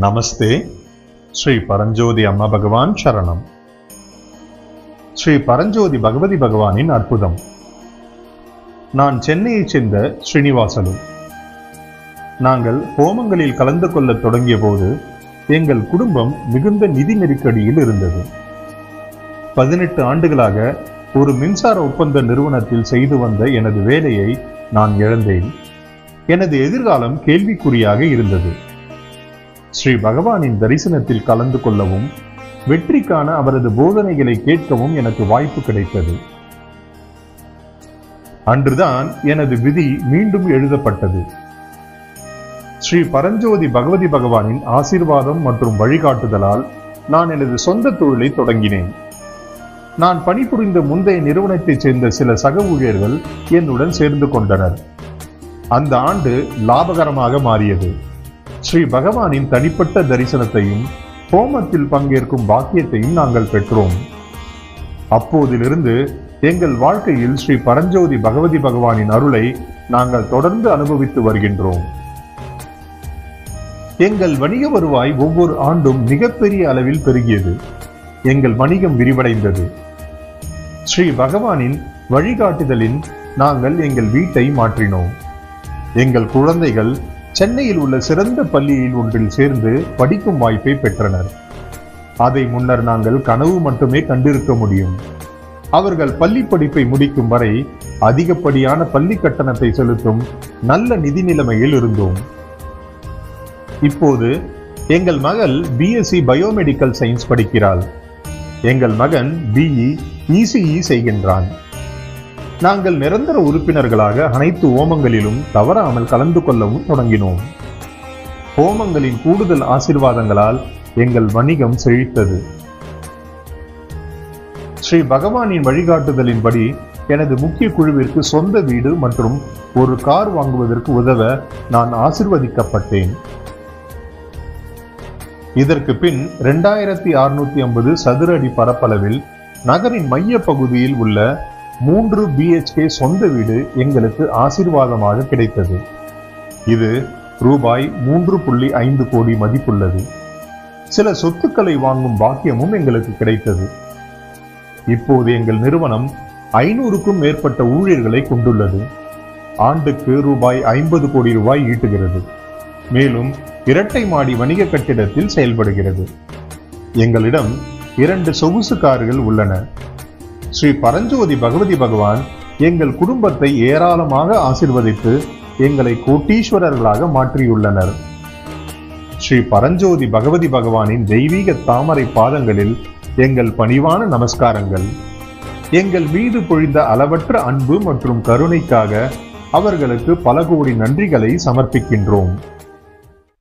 நமஸ்தே. ஸ்ரீ பரஞ்சோதி அம்மா பகவான் சரணம். ஸ்ரீ பரஞ்சோதி பகவதி பகவானின் அற்புதம். நான் சென்னையைச் சேர்ந்த ஸ்ரீனிவாசலு. நாங்கள் ஹோமங்களில் கலந்து கொள்ளத் தொடங்கிய போது எங்கள் குடும்பம் மிகுந்த நிதி நெருக்கடியில் இருந்தது. பதினெட்டு ஆண்டுகளாக ஒரு மின்சார ஒப்பந்த நிறுவனத்தில் செய்து வந்த எனது வேலையை நான் இழந்தேன். எனது எதிர்காலம் கேள்விக்குறியாக இருந்தது. ஸ்ரீ பகவானின் தரிசனத்தில் கலந்து கொள்ளவும் வெற்றிக்கான அவரது போதனைகளை கேட்கவும் எனக்கு வாய்ப்பு கிடைத்தது. அன்றுதான் எனது விதி மீண்டும் எழுதப்பட்டது. ஸ்ரீ பரஞ்சோதி பகவதி பகவானின் ஆசீர்வாதம் மற்றும் வழிகாட்டுதலால் நான் எனது சொந்த தொழிலை தொடங்கினேன். நான் பணிபுரிந்த முந்தைய நிறுவனத்தைச் சேர்ந்த சில சக ஊழியர்கள் என்னுடன் சேர்ந்து கொண்டனர். அந்த ஆண்டு லாபகரமாக மாறியது. ஸ்ரீ பகவானின் தனிப்பட்ட தரிசனத்தையும் ஹோமத்தில் பங்கேற்கும் பாக்கியத்தையும் நாங்கள் பெற்றோம். அப்போதிலிருந்து எங்கள் வாழ்க்கையில் ஸ்ரீ பரஞ்சோதி பகவதி பகவானின் அருளை நாங்கள் தொடர்ந்து அனுபவித்து வருகின்றோம். எங்கள் வணிக வருவாய் ஒவ்வொரு ஆண்டும் மிகப்பெரிய அளவில் பெருகியது. எங்கள் வணிகம் விரிவடைந்தது. ஸ்ரீ பகவானின் வழிகாட்டுதலின் நாங்கள் எங்கள் வீட்டை மாற்றினோம். எங்கள் குழந்தைகள் சென்னையில் உள்ள சிறந்த பள்ளியில் ஒன்றில் சேர்ந்து படிக்கும் வாய்ப்பை பெற்றனர். அதை முன்னர் நாங்கள் கனவு மட்டுமே கண்டிருக்க முடியும். அவர்கள் பள்ளி படிப்பை முடிக்கும் வரை அதிகப்படியான பள்ளி கட்டணத்தை செலுத்தும் நல்ல நிதி நிலைமையில் இருந்தோம். இப்போது எங்கள் மகள் பிஎஸ்சி பயோமெடிக்கல் சயின்ஸ் படிக்கிறாள். எங்கள் மகன் பிஇ இசிஇ செய்கின்றான். நாங்கள் நிரந்தர உறுப்பினர்களாக அனைத்து ஓமங்களிலும் தவறாமல் கலந்து கொள்ளவும் தொடங்கினோம். ஹோமங்களின் கூடுதல் ஆசிர்வாதங்களால் எங்கள் வணிகம் செழித்தது. ஸ்ரீ பகவானின் வழிகாட்டுதலின்படி எனது முக்கிய குழுவிற்கு சொந்த வீடு மற்றும் ஒரு கார் வாங்குவதற்கு உதவ நான் ஆசிர்வதிக்கப்பட்டேன். இதற்கு பின் இரண்டாயிரத்தி அறுநூத்தி ஐம்பது சதுர அடி பரப்பளவில் நகரின் மைய பகுதியில் உள்ள மூன்று பிஹெச்கே சொந்த வீடு எங்களுக்கு ஆசீர்வாதமாக கிடைத்தது. இது ரூபாய் மூன்று புள்ளி ஐந்து கோடி மதிப்புள்ளது. சில சொத்துக்களை வாங்கும் பாக்கியமும் எங்களுக்கு கிடைத்தது. இப்போது எங்கள் நிறுவனம் ஐநூறுக்கும் மேற்பட்ட ஊழியர்களை கொண்டுள்ளது. ஆண்டுக்கு ரூபாய் ஐம்பது கோடி ரூபாய் ஈட்டுகிறது. மேலும் இரட்டை மாடி வணிக கட்டிடத்தில் செயல்படுகிறது. எங்களிடம் இரண்டு சொகுசு கார்கள் உள்ளன. ஸ்ரீ பரஞ்சோதி பகவதி பகவான் எங்கள் குடும்பத்தை ஏராளமாக ஆசிர்வதித்து எங்களை கோட்டீஸ்வரர்களாக மாற்றியுள்ளனர். ஸ்ரீ பரஞ்சோதி பகவதி பகவானின் தெய்வீக தாமரை பாதங்களில் எங்கள் பணிவான நமஸ்காரங்கள். எங்கள் மீது பொழிந்த அளவற்ற அன்பு மற்றும் கருணைக்காக அவர்களுக்கு பல கோடி நன்றிகளை சமர்ப்பிக்கின்றோம்.